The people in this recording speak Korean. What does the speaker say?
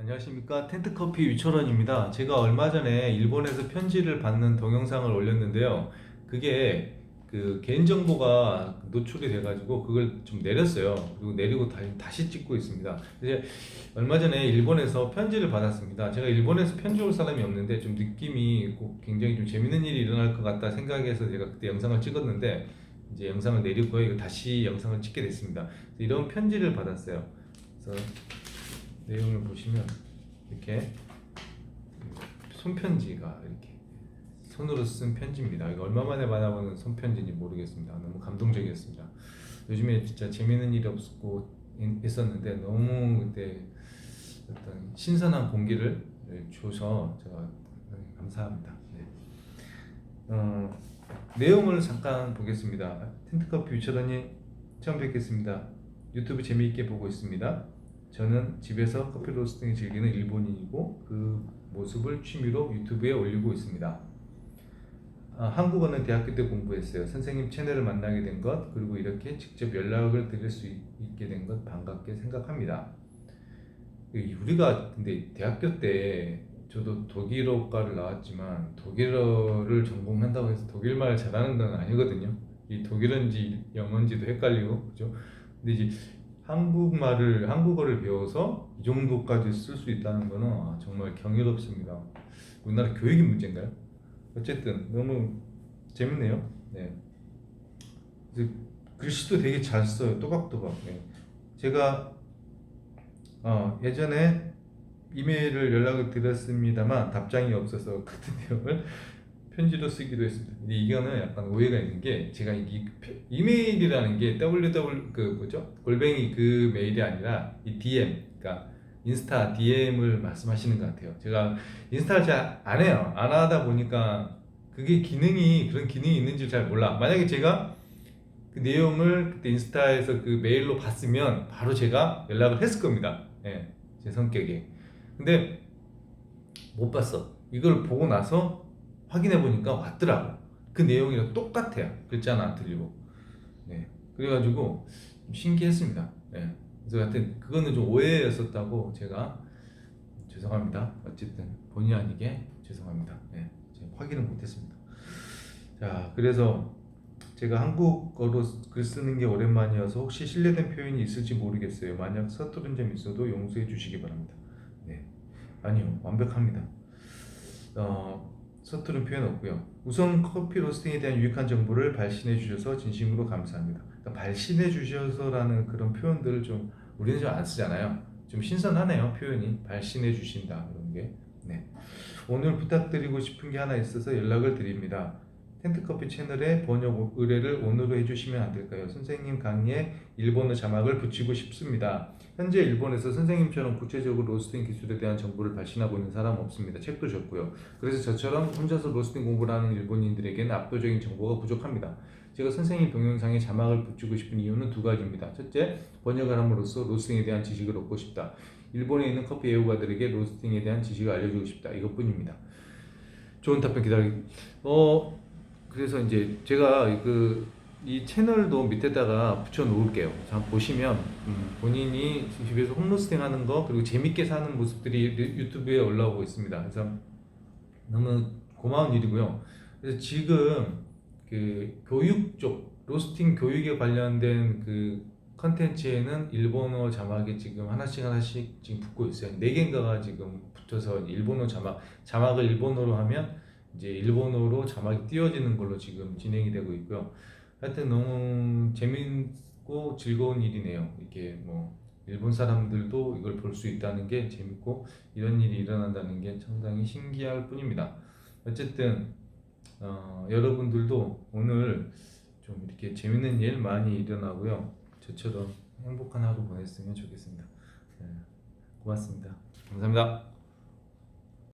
안녕하십니까 텐트커피 유철원입니다. 제가 얼마 전에 일본에서 편지를 받는 동영상을 올렸는데요. 그게 그 개인정보가 노출이 돼가지고 그걸 좀 내렸어요. 그리고 내리고 다- 다시 찍고 있습니다. 이제 얼마 전에 일본에서 편지를 받았습니다. 제가 일본에서 편지 올 사람이 없는데 좀 느낌이 꼭 굉장히 좀 재밌는 일이 일어날 것 같다 생각해서 제가 그때 영상을 찍었는데 이제 영상을 거예요. 다시 영상을 찍게 됐습니다. 이런 편지를 받았어요. 그래서 내용을 보시면 이렇게 손편지가 이렇게 손으로 쓴 편지입니다. 이거 얼마 만에 받아보는 손편지인지 모르겠습니다. 너무 감동적이었습니다. 요즘에 진짜 재밌는 일이 없고 있었는데 너무 그때 어떤 신선한 공기를 줘서 제가 감사합니다. 네. 어, 내용을 잠깐 보겠습니다. 텐트커피 유철원님 처음 뵙겠습니다. 유튜브 재미있게 보고 있습니다. 저는 집에서 커피 로스팅을 즐기는 일본인이고 그 모습을 취미로 유튜브에 올리고 있습니다. 아, 한국어는 대학교 때 공부했어요. 선생님 채널을 만나게 된 것, 그리고 이렇게 직접 연락을 드릴 수 있- 있게 된 것 반갑게 생각합니다. 이 우리가 근데 대학교 때 저도 독일어과를 나왔지만 독일어를 전공한다고 해서 독일말 잘하는 건 아니거든요. 이 독일어인지 영어인지도 헷갈리고 그죠? 근데 이제 한국말을 한국어를 배워서 이 정도까지 쓸 수 있다는 거는 아, 정말 경이롭습니다. 우리나라 교육이 문제인가요? 어쨌든 너무 재밌네요. 네. 글씨도 되게 잘 써요. 또박또박. 네. 제가 어, 예전에 이메일을 연락을 드렸습니다만 답장이 없어서 같은 내용을 편지로 쓰기도 했습니다. 근데 이거는 약간 오해가 있는 게 제가 이 표- 이메일이라는 게 www 그 뭐죠 골뱅이 그 메일이 아니라 이 DM 그러니까 인스타 DM을 말씀하시는 것 같아요. 제가 인스타를 잘 안 해요. 안 하다 보니까 그게 기능이 그런 기능이 있는지 잘 몰라. 만약에 제가 그 내용을 그때 인스타에서 그 메일로 봤으면 바로 제가 연락을 했을 겁니다. 예, 제 성격에. 근데 못 봤어. 이걸 보고 나서 확인해 보니까 왔더라고. 그 내용이랑 똑같아요. 글자 하나 안 틀리고. 네. 그래가지고 좀 신기했습니다. 네. 그래서 하여튼 그거는 좀 오해였었다고 제가 죄송합니다. 어쨌든 본의 아니게 죄송합니다. 네. 제가 확인을 못했습니다. 자, 그래서 제가 한국어로 글 쓰는 게 오랜만이어서 혹시 실례된 표현이 있을지 모르겠어요. 만약 서투른 점 있어도 용서해 주시기 바랍니다. 네. 아니요. 완벽합니다. 어, 서투른 표현 없고요. 우선 커피 로스팅에 대한 유익한 정보를 발신해 주셔서 진심으로 감사합니다. 그러니까 발신해 주셔서라는 그런 표현들을 좀 우리는 좀 안 쓰잖아요. 좀 신선하네요. 표현이 발신해 주신다 이런 게. 네. 오늘 부탁드리고 싶은 게 하나 있어서 연락을 드립니다. 텐트커피 채널에 번역 의뢰를 오늘로 해주시면 안 될까요? 선생님 강의에 일본어 자막을 붙이고 싶습니다. 현재 일본에서 선생님처럼 구체적으로 로스팅 기술에 대한 정보를 발신하고 있는 사람 없습니다. 책도 적고요. 그래서 저처럼 혼자서 로스팅 공부를 하는 일본인들에게는 압도적인 정보가 부족합니다. 제가 선생님 동영상에 자막을 붙이고 싶은 이유는 두 가지입니다. 첫째, 번역을 함으로써 로스팅에 대한 지식을 얻고 싶다. 일본에 있는 커피 애호가들에게 로스팅에 대한 지식을 알려주고 싶다. 이것뿐입니다. 좋은 답변 기다리. 어 그래서 이제 제가 그 이 채널도 밑에다가 붙여 놓을게요. 자 보시면 음, 본인이 집에서 홈로스팅 하는 거 그리고 재밌게 사는 모습들이 유- 유튜브에 올라오고 있습니다. 그래서 너무 고마운 일이고요. 그래서 지금 그 교육 쪽 로스팅 교육에 관련된 그 컨텐츠에는 일본어 자막이 지금 하나씩 하나씩 지금 붙고 있어요. 네 개인가가 지금 붙어서 일본어 자막 자막을 일본어로 하면 이제 일본어로 자막이 띄워지는 걸로 지금 진행이 되고 있고요. 하여튼 너무 재밌고 즐거운 일이네요. 이게 뭐 일본 사람들도 이걸 볼 수 있다는 게 재밌고 이런 일이 일어난다는 게 상당히 신기할 뿐입니다. 어쨌든 어, 여러분들도 오늘 좀 이렇게 재밌는 일 많이 일어나고요. 저처럼 행복한 하루 보냈으면 좋겠습니다. 네, 고맙습니다. 감사합니다.